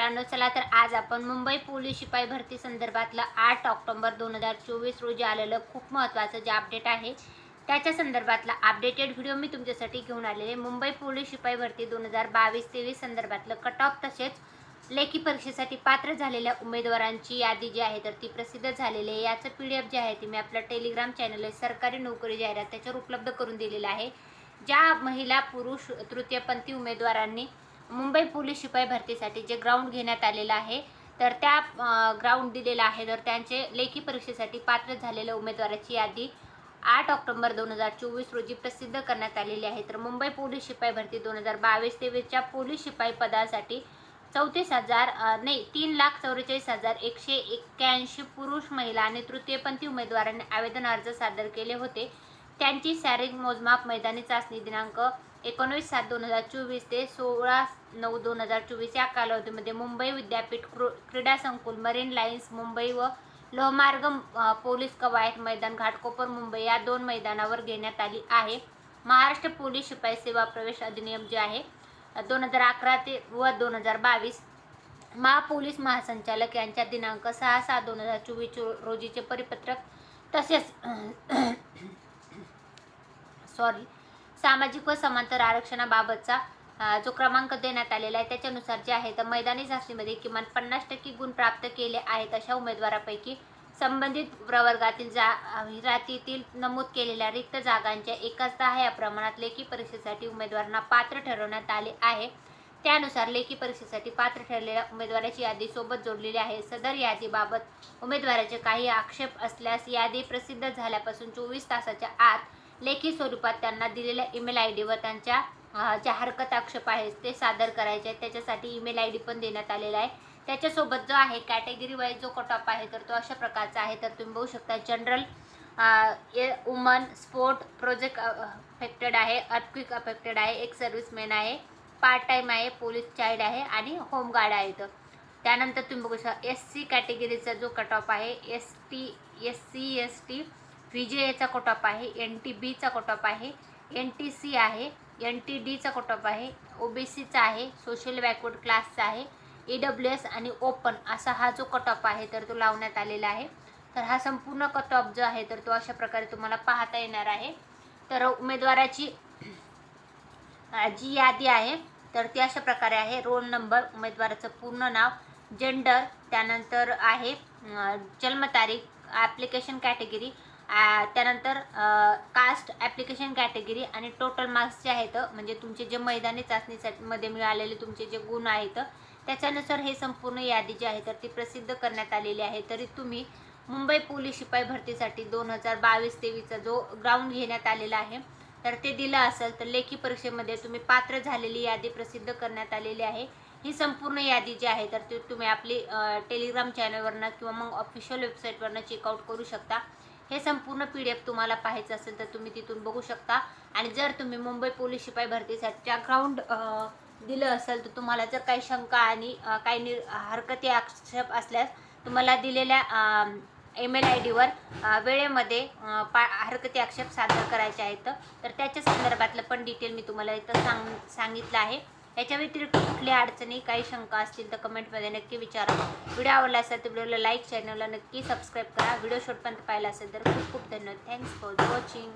मित्रांनो चला तर आज आपण मुंबई पोलीस शिपाई भरती संदर्भातलं आठ ऑक्टोबर दोन हजार चोवीस रोजी आलेलं खूप महत्त्वाचं जे अपडेट आहे त्याच्या संदर्भातला अपडेटेड व्हिडिओ मी तुमच्यासाठी घेऊन आलेले मुंबई पोलीस शिपाई भरती दोन हजार बावीस तेवीस संदर्भातलं कट ऑफ तसेच लेखी परीक्षेसाठी पात्र झालेल्या उमेदवारांची यादी जी आहे तर ती प्रसिद्ध झालेली आहे. याचं पी डी एफ जे आहे ती मी आपल्या टेलिग्राम चॅनल आहे सरकारी नोकरी जाहिरात त्याच्यावर उपलब्ध करून दिलेलं आहे. ज्या महिला पुरुष तृतीयपंथी उमेदवारांनी मुंबई पोलीस शिपाई भरतीसाठी जे ग्राउंड घेण्यात आलेलं आहे तर त्या ग्राउंड दिलेलं आहे. तर त्यांचे लेखी परीक्षेसाठी पात्र झालेल्या उमेदवाराची यादी आठ ऑक्टोबर दोन हजार चोवीस रोजी प्रसिद्ध करण्यात आलेली आहे. तर मुंबई पोलीस शिपाई भरती दोन हजार बावीस तेवीसच्या पोलीस शिपाई पदासाठी चौतीस हजार नाही तीन लाख चौवेचाळीस हजार एकशे एक्क्याऐंशी पुरुष महिला आणि तृतीयपंथी उमेदवारांनी आवेदन अर्ज सादर केले होते. त्यांची शारीरिक मोजमाप मैदानी चाचणी दिनांक एकोणवीस सात दोन हजार चोवीस ते सोळा नऊ दोन हजार चोवीस या कालावधीमध्ये मुंबई विद्यापीठ क्रू- क्रीडा संकुल मरीन लाईन्स मुंबई व लोहमार्ग पोलीस कवायत मैदान घाटकोपर मुंबई या दोन मैदानावर घेण्यात आली आहे. महाराष्ट्र पोलीस शिपाई सेवा प्रवेश अधिनियम जे आहे दोन हजार अकरा ते व दोन हजार बावीस महापोलीस महासंचालक यांच्या दिनांक सहा सहा दोन हजार चोवीस रोजीचे परिपत्रक तसेच सॉरी सामाजिक व समांतर आरक्षणाबाबतचा जो क्रमांक देण्यात आलेला आहे त्याच्यानुसार जे आहे तर मैदानी चाचणीमध्ये किमान पन्नास टक्के गुण प्राप्त केले आहेत अशा उमेदवारापैकी संबंधित प्रवर्गातील जा जातीतील नमूद केलेल्या रिक्त जागांच्या एकाच दहा या प्रमाणात लेखी परीक्षेसाठी उमेदवारांना पात्र ठरवण्यात आले आहे. त्यानुसार लेखी परीक्षेसाठी पात्र ठरलेल्या उमेदवाराची यादी सोबत जोडलेली आहे. सदर यादीबाबत उमेदवाराचे काही आक्षेप असल्यास यादी प्रसिद्ध झाल्यापासून चोवीस तासाच्या आत लेखी स्वरूपात त्यांना दिलेल्या ईमेल आय डीवर त्यांच्या ज्या हरकत आक्षेप आहेत ते सादर करायचे. आहेत त्याच्यासाठी ईमेल आय डी पण देण्यात आलेला आहे. त्याच्यासोबत जो आहे कॅटेगरी वाईज जो कटॉप आहे तर तो अशा प्रकारचा आहे. तर तुम्ही बघू शकता general woman sport project affected आहे अर्थक्विक अफेक्टेड आहे एक सर्व्हिसमॅन आहे पार्ट टाईम आहे पोलीस चाइल्ड आहे आणि होमगार्ड आहे तर त्यानंतर तुम्ही बघू शकता एस सी कॅटेगरीचा जो कट ऑफ आहे S T S C S T V J एचा आहे एन टी बीचा कोटॉप आहे एन टी सी आहे एन टी डीचा कोटॉप आहे ओ बी सीचा आहे सोशल बॅकवर्ड क्लासचा आहे ई डब्ल्यू एस आणि ओपन असा हा जो कटॉप आहे तर तो लावण्यात आलेला आहे. तर हा संपूर्ण कटॉप जो आहे तर तो अशा प्रकारे तुम्हाला पाहता येणार आहे. तर उमेदवाराची जी यादी आहे तर ती अशा प्रकारे आहे. रोल नंबर उमेदवाराचं पूर्ण नाव जेंडर त्यानंतर आहे जन्मतारीख ॲप्लिकेशन कॅटेगरी त्यानंतर कास्ट ॲप्लिकेशन कॅटेगरी आणि टोटल मार्क्स जे आहेत म्हणजे तुमचे जे मैदानी चाचणीसाठी मध्ये मिळालेले तुमचे जे गुण आहेत त्याच्यानुसार हे संपूर्ण यादी जी आहे तर ती प्रसिद्ध करण्यात आलेली आहे. तरी तुम्ही मुंबई पोलीस शिपाई भरतीसाठी दोन हजार बावीस तेवीसचा जो ग्राउंड घेण्यात आलेला आहे तर ते दिलं असेल तर लेखी परीक्षेमध्ये तुम्ही पात्र झालेली यादी प्रसिद्ध करण्यात आलेली आहे. ही संपूर्ण यादी जी आहे तर ती तुम्ही आपली टेलिग्राम चॅनलवरनं किंवा मग ऑफिशियल वेबसाईटवरनं चेकआउट करू शकता. हे संपूर्ण पी डी एफ तुम्हाला पाहायचं असेल तर तुम्ही तिथून बघू शकता. आणि जर तुम्ही मुंबई पोलीस शिपाई भरतीसाठीच्या ग्राउंड दिलं असेल तर तुम्हाला जर काही शंका आणि काही नि हरकती आक्षेप असल्यास तुम्हाला दिलेल्या ईमेल आय डीवर वेळेमध्ये पा हरकती आक्षेप सादर करायचे आहेत. तर त्याच्या संदर्भातलं पण डिटेल मी तुम्हाला इथं सांग सांगितलं आहे. याच्या व्यतिरिक्त कुठल्या अडचणी काही शंका असतील तर कमेंटमध्ये नक्की विचारा. व्हिडिओ आवडला असेल तर व्हिडिओला लाईक चॅनलला नक्की सबस्क्राईब करा. व्हिडिओ शॉर्टपर्यंत पाहिला असेल तर खूप खूप धन्यवाद. Thanks for watching